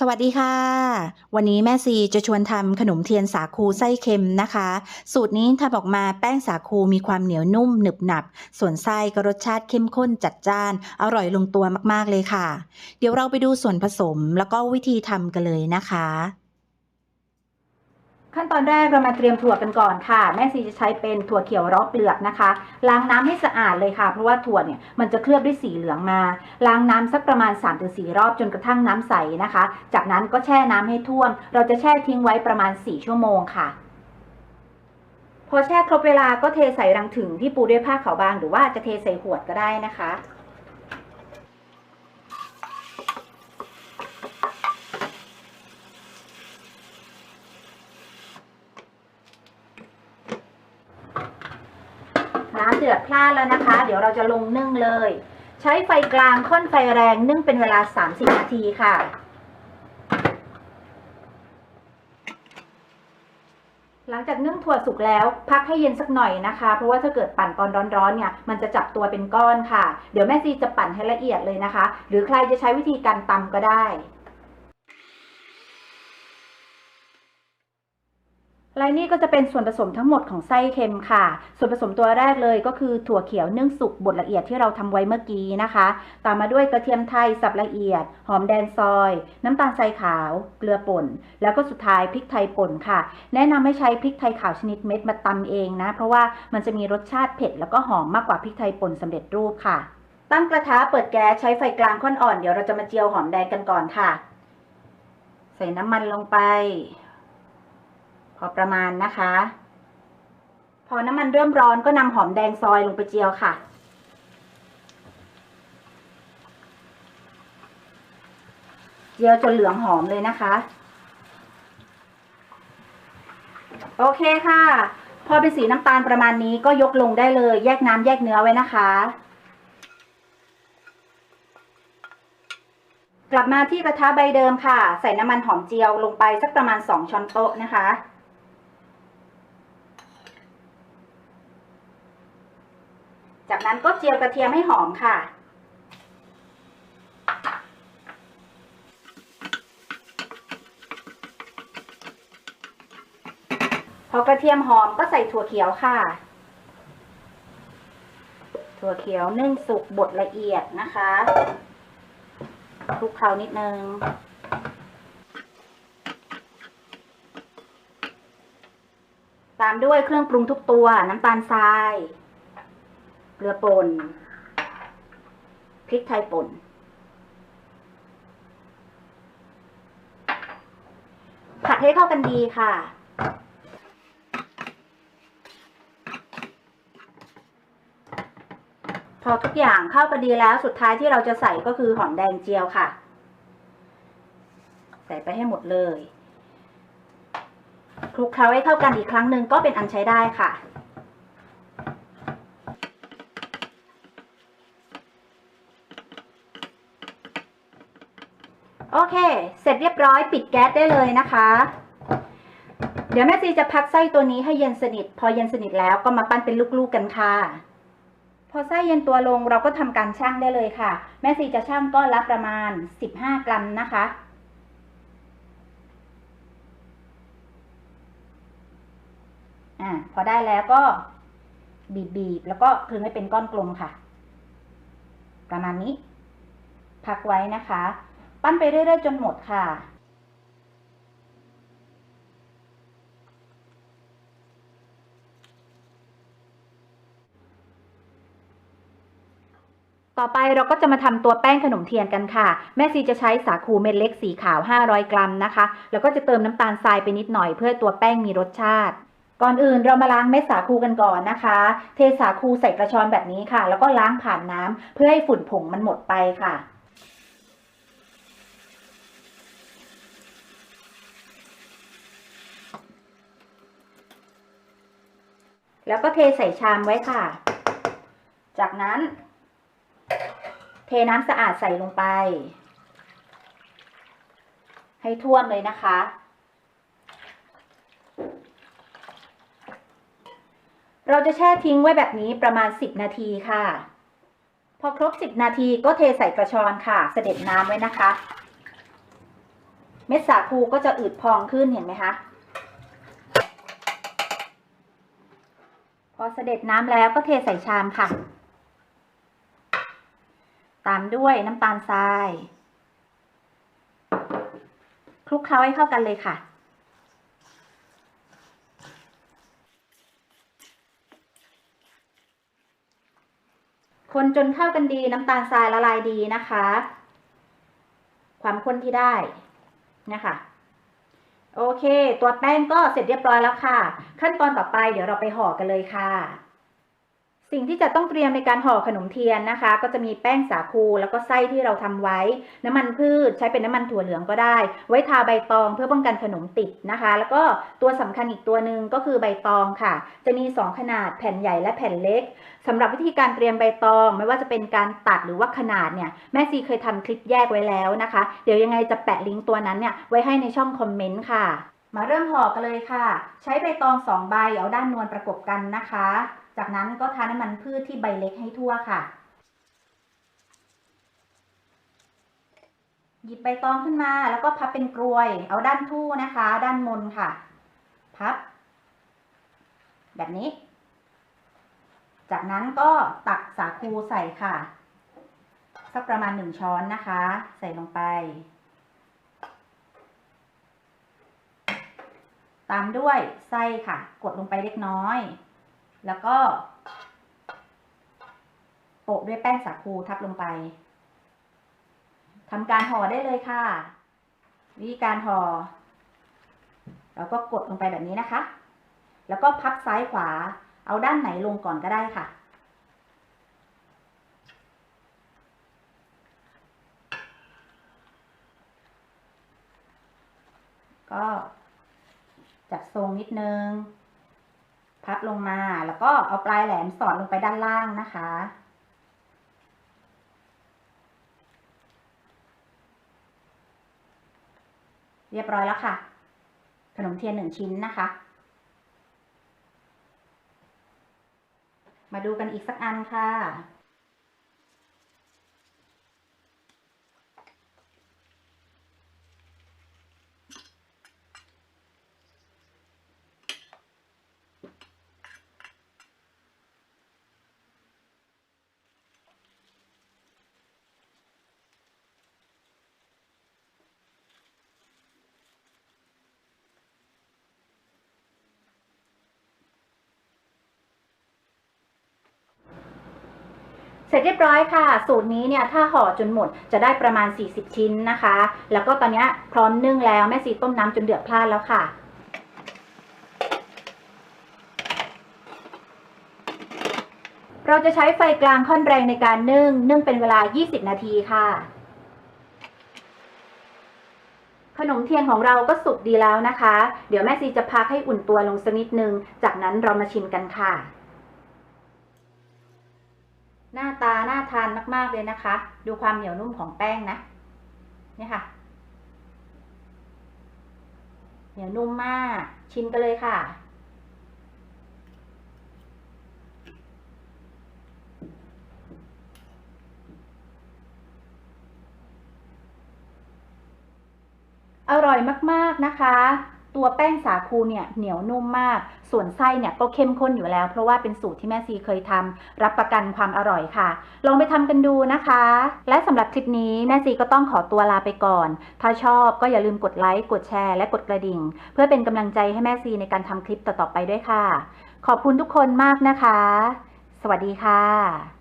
สวัสดีค่ะ วันนี้แม่ซีจะชวนทำขนมเทียนสาคูไส้เค็มนะคะ สูตรนี้ทำออกมาแป้งสาคูมีความเหนียวนุ่มหนึบหนับ ส่วนไส้ก็รสชาติเข้มข้นจัดจ้าน อร่อยลงตัวมากๆเลยค่ะ เดี๋ยวเราไปดูส่วนผสมแล้วก็วิธีทำกันเลยนะคะ ขั้นตอนแรกเรามาเตรียมถั่วกันก่อนค่ะ แม่ซีจะใช้เป็นถั่วเขียวรอบเปลือกนะคะ ล้างน้ำให้สะอาดเลยค่ะ เพราะว่าถั่วเนี่ยมันจะเคลือบด้วยสีเหลืองมา ล้างน้ำสักประมาณ3-4รอบจนกระทั่งน้ำใสนะคะ จากนั้นก็แช่น้ำให้ท่วม เราจะแช่ทิ้งไว้ประมาณ 4 ชั่วโมงค่ะพอแช่ครบเวลาก็เทใส่รังถึงที่ปูด้วยผ้าขาวบางหรือว่าจะเทใส่ขวดก็ได้นะคะ น้ำเดือดพล่านแล้วนะคะ เดี๋ยวเราจะลงนึ่งเลย ใช้ไฟกลางค่อนไฟแรงนึ่งเป็นเวลา 30 นาทีค่ะหลังจากนึ่งถั่วสุกแล้วพักให้เย็นสักหน่อยนะคะ เพราะว่าถ้าเกิดปั่นตอนร้อนๆเนี่ยมันจะจับตัวเป็นก้อนค่ะ เดี๋ยวแม่ซีจะปั่นให้ละเอียดเลยนะคะ หรือใครจะใช้วิธีการตำก็ได้ และนี่ก็จะเป็นส่วนผสมทั้งหมดของไส้เค็มค่ะ ส่วนผสมตัวแรกเลยก็คือถั่วเขียวนึ่งสุกบดละเอียดที่เราทำไว้เมื่อกี้นะคะ ตามมาด้วยกระเทียมไทยสับละเอียด หอมแดงซอย น้ำตาลทรายขาว เกลือป่น แล้วก็สุดท้ายพริกไทยป่นค่ะ แนะนำให้ใช้พริกไทยขาวชนิดเม็ดมาตำเองนะ เพราะว่ามันจะมีรสชาติเผ็ดแล้วก็หอมมากกว่าพริกไทยป่นสำเร็จรูปค่ะ ตั้งกระทะเปิดแก๊สใช้ไฟกลางค่อนอ่อนเดี๋ยวเราจะมาเจียวหอมแดงกันก่อนค่ะ ใส่น้ำมันลงไป พอประมาณนะคะ พอน้ำมันเริ่มร้อนก็นำหอมแดงซอยลงไปเจียวค่ะ เจียวจนเหลืองหอมเลยนะคะ โอเคค่ะ พอเป็นสีน้ำตาลประมาณนี้ก็ยกลงได้เลย แยกน้ำแยกเนื้อไว้นะคะกลับมาที่กระทะใบเดิมค่ะ ใส่น้ำมันหอมเจียวลงไปสักประมาณ 2 ช้อนโต๊ะนะคะ จากนั้นก็เจียวกระเทียมให้หอมค่ะ พอกระเทียมหอมก็ใส่ถั่วเขียวค่ะ ถั่วเขียวนึ่งสุกบดละเอียดนะคะคลุกเคล้านิดนึงตามด้วยเครื่องปรุงทุกตัวน้ำตาลทราย เกลือป่นพริกไทยป่น ผัดให้เข้ากันดีค่ะ พอทุกอย่างเข้ากันดีแล้วสุดท้ายที่เราจะใส่ก็คือหอมแดงเจียวค่ะ ใส่ไปให้หมดเลยคลุกเคล้าให้เข้ากันอีกครั้งหนึ่งก็เป็นอันใช้ได้ค่ะ โอเค เสร็จเรียบร้อยปิดแก๊สได้เลยนะคะ เดี๋ยวแม่ซีจะพักไส้ตัวนี้ให้เย็นสนิท พอเย็นสนิทแล้วก็มาปั้นเป็นลูกๆกันค่ะ พอไส้เย็นตัวลงเราก็ทำการชั่งได้เลยค่ะ แม่ซีจะชั่งก้อนละประมาณ 15 กรัมนะคะอ่าพอได้แล้วก็บีบๆแล้วก็คลึงให้เป็นก้อนกลมค่ะ ประมาณนี้ พักไว้นะคะ ปั้นไปเรื่อยๆจนหมดค่ะ ต่อไปเราก็จะมาทำตัวแป้งขนมเทียนกันค่ะ แม่ซีจะใช้สาคูเม็ดเล็กสีขาว 500 กรัมนะคะ แล้วก็จะเติมน้ำตาลทรายไปนิดหน่อยเพื่อตัวแป้งมีรสชาติก่อนอื่นเรามาล้างเม็ดสาคูกันก่อนนะคะ เทสาคูใส่กระชอนแบบนี้ค่ะ แล้วก็ล้างผ่านน้ำเพื่อให้ฝุ่นผงมันหมดไปค่ะ แล้วก็เทใส่ชามไว้ค่ะ จากนั้น เทน้ำสะอาดใส่ลงไป ให้ท่วมเลยนะคะ เราจะแช่ทิ้งไว้แบบนี้ประมาณ 10 นาทีค่ะ พอครบ 10 นาทีก็เทใส่กระชอนค่ะ เสด็จน้ำไว้นะคะ เม็ดสาคูก็จะอืดพองขึ้นเห็นไหมคะ พอ เสด็จน้ำแล้วก็เทใส่ชามค่ะ ตามด้วยน้ำตาลทราย คลุกเคล้าให้เข้ากันเลยค่ะ คนจนเข้ากันดีน้ำตาลทรายละลายดีนะคะ ความข้นที่ได้นะคะ โอเค ตัวแป้งก็เสร็จเรียบร้อยแล้วค่ะ ขั้นตอนต่อไปเดี๋ยวเราไปห่อกันเลยค่ะ สิ่งที่จะต้องเตรียมในการห่อขนมเทียนนะคะ ก็จะมีแป้งสาคูแล้วก็ไส้ที่เราทำไว้ น้ำมันพืชใช้เป็นน้ำมันถั่วเหลืองก็ได้ ไว้ทาใบตองเพื่อป้องกันขนมติดนะคะ แล้วก็ตัวสำคัญอีกตัวหนึ่งก็คือใบตองค่ะ จะมี 2 ขนาดแผ่นใหญ่และแผ่นเล็กสำหรับวิธีการเตรียมใบตอง ไม่ว่าจะเป็นการตัดหรือว่าขนาดเนี่ยแม่ซีเคยทำคลิปแยกไว้แล้วนะคะ เดี๋ยวยังไงจะแปะลิงก์ตัวนั้นเนี่ยไว้ให้ในช่องคอมเมนต์ค่ะ มาเริ่มห่อกันเลยค่ะ ใช้ใบตองสองใบเอาด้านนวลประกบกันนะคะ จากนั้นก็ทาน้ำมันพืชที่ใบเล็กให้ทั่วค่ะ หยิบใบตองขึ้นมาแล้วก็พับเป็นกรวย เอาด้านทู่นะคะ ด้านมนค่ะ พับ แบบนี้ จากนั้นก็ตักสาคูใส่ค่ะ สักประมาณหนึ่งช้อนนะคะ ใส่ลงไป ตามด้วยไส้ค่ะ กดลงไปเล็กน้อย แล้วก็โปะด้วยแป้งสาคูทับลงไปทำการห่อได้เลยค่ะ วิธีการห่อเราก็กดลงไปแบบนี้นะคะ แล้วก็พับซ้ายขวา เอาด้านไหนลงก่อนก็ได้ค่ะ ก็ จัดทรงนิดนึง พับลงมาแล้วก็เอาปลายแหลมสอดลงไปด้านล่างนะคะ เรียบร้อยแล้วค่ะ ขนมเทียนหนึ่งชิ้นนะคะ มาดูกันอีกสักอันค่ะ เสร็จเรียบร้อยค่ะ สูตรนี้เนี่ยถ้าห่อจนหมดจะได้ประมาณ 40 ชิ้นนะคะ แล้วก็ตอนนี้พร้อมนึ่งแล้วแม่ซีต้มน้ำจนเดือดพล่านแล้วค่ะเราจะใช้ไฟกลางค่อนแรงในการนึ่ง นึ่งเป็นเวลา 20 นาทีค่ะ ขนมเทียนของเราก็สุกดีแล้วนะคะ เดี๋ยวแม่ซีจะพักให้อุ่นตัวลงสักนิดนึง จากนั้นเรามาชิมกันค่ะ หน้าตาน่าทานมาก ๆ เลยนะคะ ดูความเหนียวนุ่มของแป้งนะ นี่ค่ะ เหนียวนุ่มมาก ชิมกันเลยค่ะ อร่อยมาก ๆ นะคะ ตัวแป้งสาคูเนี่ยเหนียวนุ่มมาก ส่วนไส้เนี่ยก็เข้มข้นอยู่แล้ว เพราะว่าเป็นสูตรที่แม่ซีเคยทำรับประกันความอร่อยค่ะ ลองไปทำกันดูนะคะ และสำหรับคลิปนี้แม่ซีก็ต้องขอตัวลาไปก่อน ถ้าชอบก็อย่าลืมกดไลค์กดแชร์และกดกระดิ่ง เพื่อเป็นกำลังใจให้แม่ซีในการทำคลิปต่อๆไปด้วยค่ะ ขอบคุณทุกคนมากนะคะ สวัสดีค่ะ